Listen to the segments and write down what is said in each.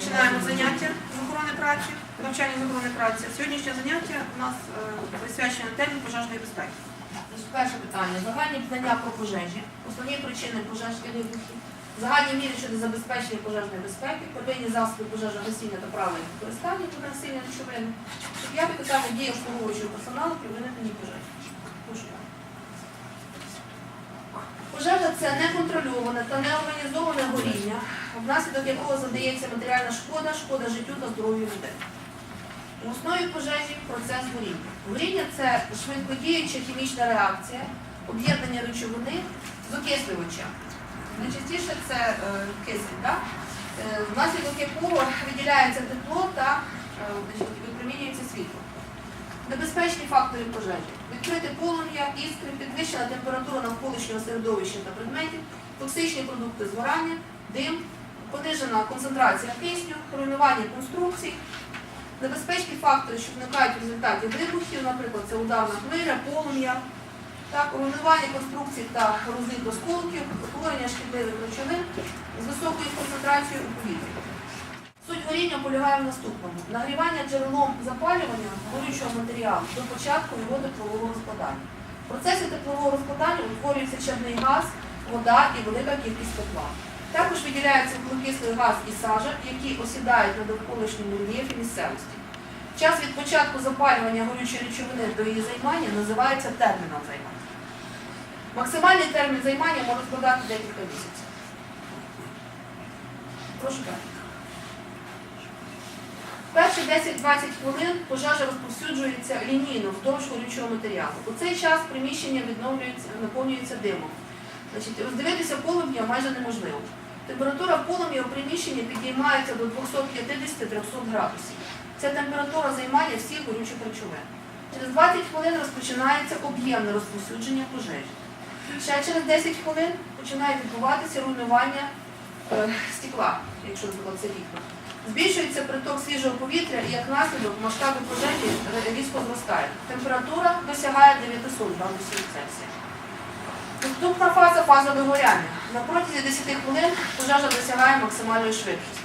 Починаємо заняття з охорони праці, навчання з охорони праці. Сьогоднішнє заняття у нас е, присвячене темі пожежної безпеки. Перше питання. Загальні знання про пожежі, основні причини пожеж і вибухів, загальні міри щодо забезпечення пожежної безпеки, первинні засоби пожежогасіння та правильне використання пожежогасіння речовин. П'яте питання дії обслуговуючого персоналу при виникненні пожежі. Це неконтрольоване та неорганізоване горіння, внаслідок якого задається матеріальна шкода, шкода життю та здоров'ю людей. У основі пожежі процес горіння. Горіння це швидкодіюча хімічна реакція, об'єднання речовини з окислювачем. Найчастіше це е, кисень, да? е, внаслідок якого виділяється тепло та е, випромінюється світло. Небезпечні фактори пожежі. Відкрите полум'я, іскри, підвищена температура навколишнього середовища та предметів, токсичні продукти згорання, дим, понижена концентрація кисню, руйнування конструкцій, Небезпечні фактори, що виникають в результаті вибухів, наприклад, це ударна хвиля, полум'я, руйнування конструкцій та розліт осколків, утворення шкідливих речовин з високою концентрацією у повітрі. Суть горіння полягає в наступному: нагрівання джерелом запалювання горючого матеріалу до початку його теплового розкладання. В процесі теплового розкладання утворюється чадний газ, вода і велика кількість тепла. Також виділяється вуглекислий газ і сажа, які осідають на довколишньому рельєфі місцевості. Час від початку запалювання горючої речовини до її займання називається терміном займання. Максимальний термін займання може складати декілька місяців. Прошу далі. Перші 10-20 хвилин пожежа розповсюджується лінійно вздовж горючого матеріалу. У цей час приміщення відновлюється, наповнюється димом. Значить, роздивитися полум'я майже неможливо. Температура полум'я у приміщенні підіймається до 250-300 градусів. Це температура займання всіх горючих речовин. Через 20 хвилин розпочинається об'ємне розповсюдження пожежі. Ще через 10 хвилин починає відбуватися руйнування е, стекла, якщо це вікна. Збільшується приток свіжого повітря і як наслідок масштаби пожежі різко зростає. Температура досягає 900 градусів Цельсія. Наступна фаза фаза вигоряння. На протязі 10 хвилин пожежа досягає максимальної швидкості.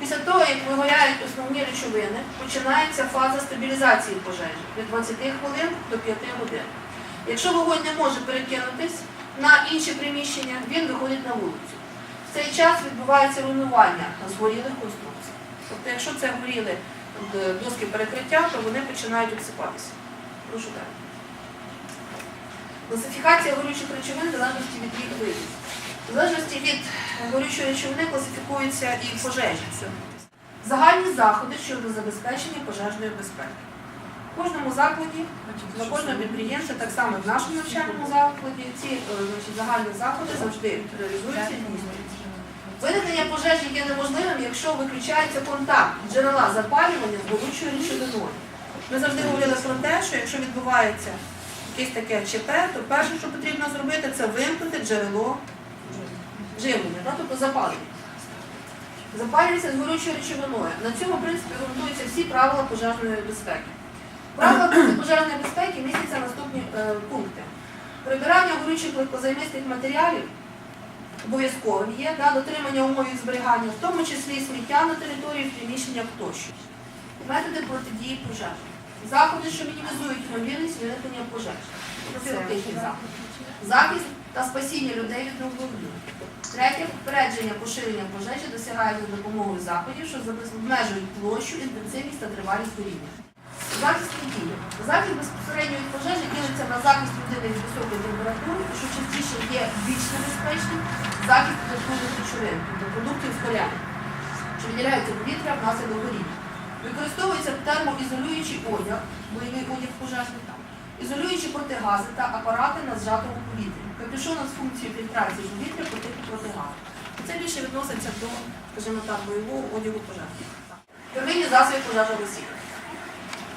Після того, як вигоряють основні речовини, починається фаза стабілізації пожежі від 20 хвилин до 5 годин. Якщо вогонь не може перекинутись на інші приміщення, він виходить на вулицю. Цей час відбувається руйнування згорілих конструкцій. Тобто, якщо це горіли е, доски перекриття, то вони починають обсипатися. Прошу далі. Класифікація горючих речовин в залежності від їх видів. В залежності від горючої речовини класифікуються і пожежі. Загальні заходи щодо забезпечення пожежної безпеки. В кожному закладі, на кожному підприємстві, так само в нашому навчальному закладі, ці е, значить, загальні заходи завжди реалізуються і. Виникнення пожежі є неможливим, якщо виключається контакт джерела запалювання з горючою речовиною. Ми завжди говорили про те, що якщо відбувається якесь таке ЧП, то перше, що потрібно зробити, це вимкнути джерело живлення, да, тобто запалення. Запалюється з горючою речовиною. На цьому принципі ґрунтуються всі правила пожежної безпеки. Правила пожежної безпеки містяться наступні е, пункти. Прибирання горючих легкозаймистих матеріалів обов'язковим є, да, дотримання умов зберігання, в тому числі сміття на території в приміщеннях тощо. Методи протидії пожежі. Заходи, що мінімізують ймовірність виникнення пожеж. Профілактичні заходи. Захист та спасіння людей від вогню. Третє попередження поширення пожежі досягають за допомогою заходів, що обмежують площу, інтенсивність та тривалість горіння. Захист від дії. Захист безпосередньо від пожежі ділиться на захист людини від високої температури, що частіше є більш небезпечним, захист додаткових речовин, тобто продуктів згоряння, що виділяються повітря внаслідок горіння. Використовується термоізолюючий одяг, бойовий одяг пожежника, ізолюючі протигази та апарати на зжатому повітрі. Капюшона з функцією фільтрації повітря по типу протигазу. Це більше відноситься до, скажімо так, бойового одягу пожежника. Первинні засоби пожежогасіння.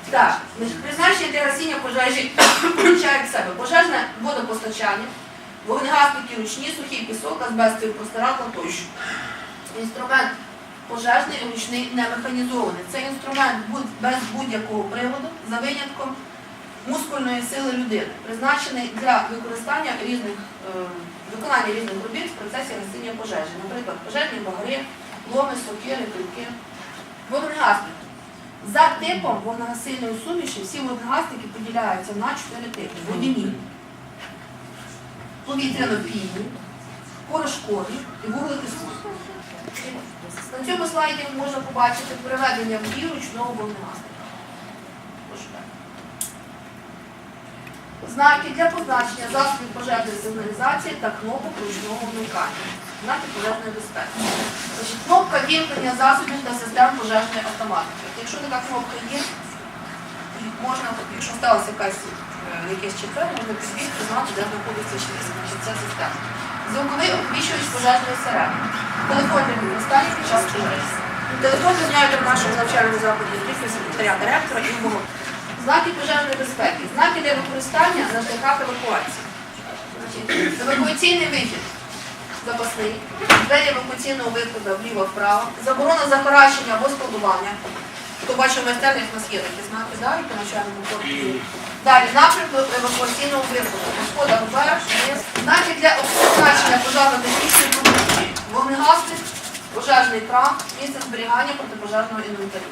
Так, призначення для гасіння пожежі включає в себе пожежне водопостачання, вогнегасники ручні, сухий пісок, азбестові простирадла тощо. Інструмент пожежний ручний не механізований. Це інструмент без будь-якого приводу за винятком мускульної сили людини, призначений для використання різних, е, виконання різних робіт в процесі гасіння пожежі, наприклад, пожежні багри, ломи, сокири, пилки. Вогнегасник. За типом вогнегасильної суміші всі вогнегасники поділяються на чотири типи. Водяні, повітряно-пільні, порошкові і вуглекислотні. На цьому слайді можна побачити приведення в дію ручного вогнегасника. Знаки для позначення засобів пожежної сигналізації та кнопок ручного вмикання. Знаки пожежної безпеки. Значить, кнопка вімкнення засобів та систем пожежної автоматики. Якщо така кнопка є, можна, якщо сталося якась, е, якесь ЧП, можна підбігти, знати, де знаходиться ще значить, ця система. Звуковий обвіщувач пожежної сирени. Телефонні використання під час пожежі. Телефон зняють в нашому навчальному закладі тільки секретаря директора і мого. Знаки пожежної безпеки. Знаки для використання на шляхах евакуації. Евакуаційний вихід запасний, двері евакуаційного виходу вліво-вправо, заборона захаращення або складування. Хто бачив майстерних, у нас є такі знаки, да, і по навчальному корпусі. Далі напрямок евакуаційного виходу, по сходах вверх, вниз. Знаки для обозначення пожежно-технічної продукції, вогнегасник, пожежний кран, місце зберігання протипожежного інвентарю.